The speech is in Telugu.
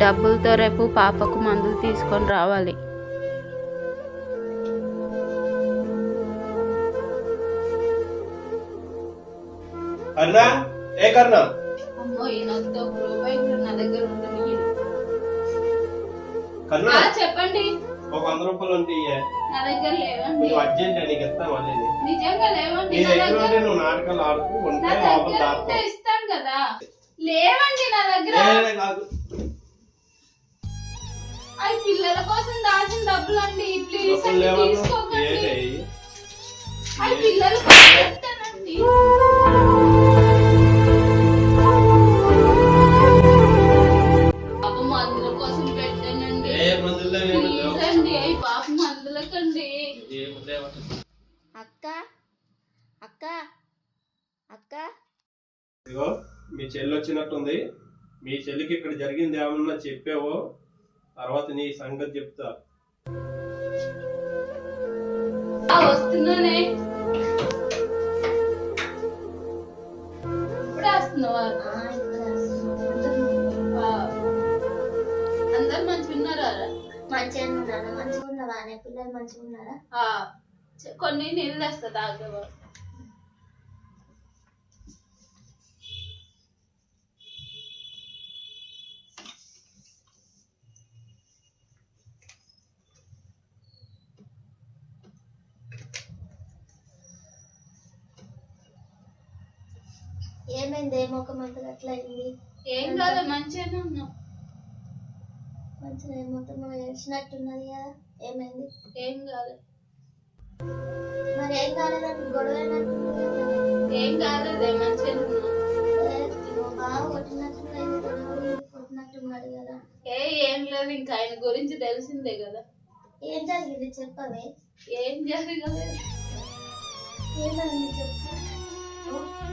డబ్బులతో రేపు పాపకు మందులు తీసుకొని రావాలి. కర్ణా? ఏ కర్ణా? అమ్మో ఈయనతో ఒక రూపాయి కూడా నా దగ్గర ఉంటుంది కర్ణా? చెప్పండి. ఒక వంద రూపాయలు ఉంటే ఇయ్యే. నా దగ్గర లేవండి. నువ్వు అర్జెంట్ నీకు ఇస్తా మళ్ళీ నిజంగా లేవండి నీ నా దగ్గర దగ్గర ఉంటే నువ్వు నాటకాలు ఆడుతూ ఉంటే లోపల ఇస్తాను కదా. లేవండి నా దగ్గర. లేదే కాదు. పిల్లల కోసం దాచిన డబ్బులు అండి ప్లీజ్ అండి తీసుకోకండి అవి పిల్లల కోసం పెట్టానండి పాప మందుల కోసం పెట్టానండి. ఏ మందులు లేవు, ఏమీ లేవు. ప్లీజ్ అండి అవి పాప మందులకండి. ఏమీ లేవు. అక్క అక్క అక్క. ఇదిగో మీ చెల్లి వచ్చినట్టుంది. మీ చెల్లికి ఇక్కడ జరిగింది ఏమన్నా చెప్పావో? తర్వాత నీ సంగతి చెప్తా. ఆ, వస్తున్నానే. అందరు మంచిగా ఉన్నారా? మంచిగా ఉన్నారా? మంచిగా ఉన్నారా? అనే పిల్లలు మంచిగా ఉన్నారా? కొన్ని నీళ్ళు తెస్తా తాగేవా? ఏమైంది? ఏ ముఖం అంత అట్లా అయింది? ఏం కాదు మంచిగానే ఉన్నాం. మంచిగా మొత్తం వేసినట్టున్నది కదా? ఏమైంది? ఏం కాదు. మరి ఏం కాలేదంటే గొడవ. ఏం కాలేదే మంచిగానే ఉన్నాం. ఏ, ఇగో బాగా కొట్టినట్టున్నది గొడవ కొట్టినట్టున్నాడు కదా. ఏ ఏం లేదు ఇంకా ఆయన గురించి తెలిసిందే కదా. ఏం జరిగింది? చెప్పవే. ఏం జరగలేదు ఏమైంది? చెప్పు.